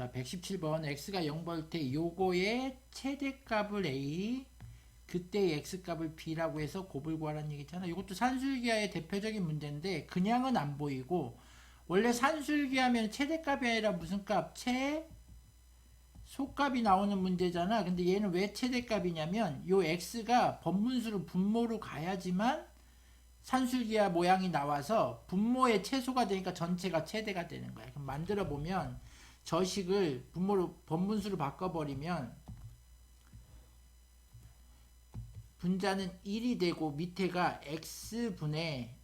자, 117번 x가 0볼 때 요거의 최대값을 a 그때 x값을 b라고 해서 곱을 구하라는 얘기잖아. 이것도 산술기하의 대표적인 문제인데 그냥은 안 보이고 원래 산술기 하면 최대값이 아니라 무슨 값? 최 소값이 나오는 문제잖아. 근데 얘는 왜 최대값이냐면 요 x가 번분수로 분모로 가야지만 산술기하 모양이 나와서 분모의 최소가 되니까 전체가 최대가 되는 거야. 그럼 만들어 보면 저식을 분모로 번분수로 바꿔버리면 분자는 1이 되고 밑에가 x분의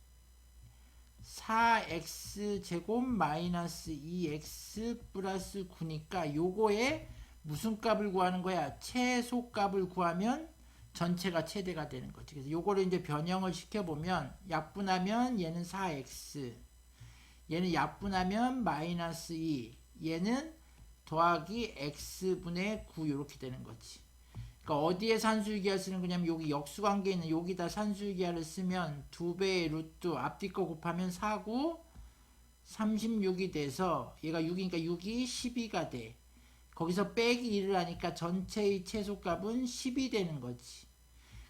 4x 제곱 마이너스 2x 플러스 9니까 요거에 무슨 값을 구하는 거야? 최소값을 구하면 전체가 최대가 되는 거지. 그래서 요거를 이제 변형을 시켜보면 약분하면 얘는 4x 얘는 약분하면 마이너스 2 얘는 더하기 x분의 9 이렇게 되는 거지. 그러니까 어디에 산술기하 쓰는 거냐면 여기 역수관계 있는 여기다 산술기하를 쓰면 두 배의 루트 앞뒤 거 곱하면 4구 36이 돼서 얘가 6이니까 6이 12가 돼. 거기서 빼기 1을 하니까 전체의 최소값은 10이 되는 거지.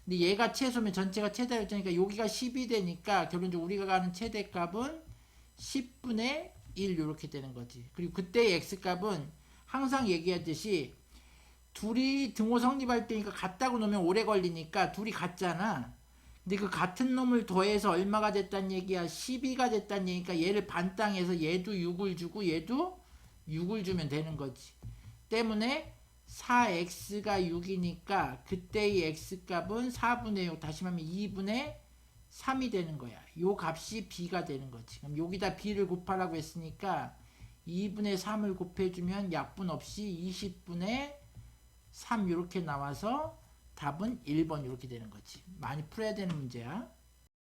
근데 얘가 최소면 전체가 최대였으니까 여기가 10이 되니까 결론적으로 우리가 가는 최대값은 10분의 1 이렇게 되는 거지. 그리고 그때의 x값은 항상 얘기했듯이 둘이 등호 성립할 때니까 같다고 놓으면 오래 걸리니까 둘이 같잖아. 근데 그 같은 놈을 더해서 얼마가 됐단 얘기야? 12가 됐단 얘기니까 얘를 반땅해서 얘도 6을 주고 얘도 6을 주면 되는 거지. 때문에 4x가 6이니까 그때의 x값은 4분의 6 다시 말하면 2분의 3이 되는 거야. 요 값이 b가 되는 거지. 그럼 여기다 b를 곱하라고 했으니까 2분의 3을 곱해주면 약분 없이 20분의 3 이렇게 나와서 답은 1번 이렇게 되는 거지. 많이 풀어야 되는 문제야.